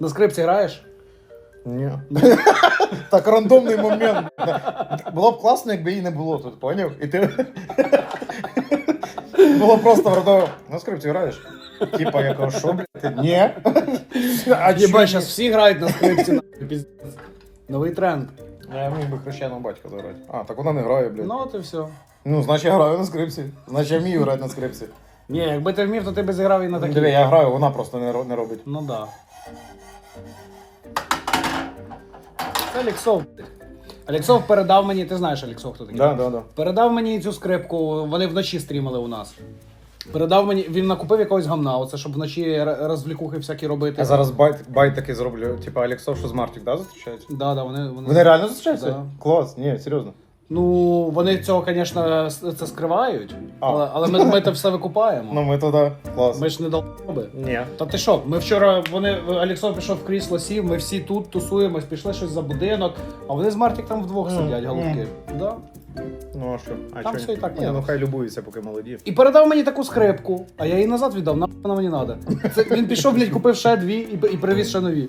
На скрипці граєш? Ні. Так рандомний момент. Було б класно, якби її не було тут, поняв? І ти. Було просто вродово. На скрипці граєш? Типа, я кажу, що, блядь? Ні. А Єба, зараз всі грають на скрипці. нахуй, піздець. Новий тренд. Я міг би хрещеного батька заграти. А, так вона не грає, блядь. Ну, от і все. Ну, значить я граю на скрипці. Значить я вмію грати на скрипці. Ні, якби ти вмів, то ти б зіграв і на Ну, такій. Диви, я граю, вона просто не, ро- не робить. Ну да. Це Алексов. Алексов передав мені, ти знаєш Алексов, хто такий? Да, да, да. Передав мені цю скрипку, вони вночі стрімили у нас. Передав мені, він накупив якогось гамна, оце, щоб вночі розвлікухи всякі робити. Я зараз байт, байт такий зроблю. Типа Алексов, що з Мартік, да, зустрічається? Да, да, вони, вони... Вони реально зустрічаються? Да. Клас, ні, серйозно. Ну, вони цього, звісно, це скривають, А. але, але ми, ми це все викупаємо. Ну ми туди. Клас. Ми ж не долби. Ні. Та ти що? Ми вчора вони Алексов пішов в крісло сів, ми всі тут тусуємось, пішли щось за будинок, а вони з Мартік там вдвох сидять, голубки. Да. Ну а що? А Там чо все ні? і так Ні, понятно. ну хай любуються, поки молоді. І передав мені таку скрипку, а я її назад віддав, нахуй вона мені треба. Це він пішов, блядь, купив ще дві і, і привіз ще нові.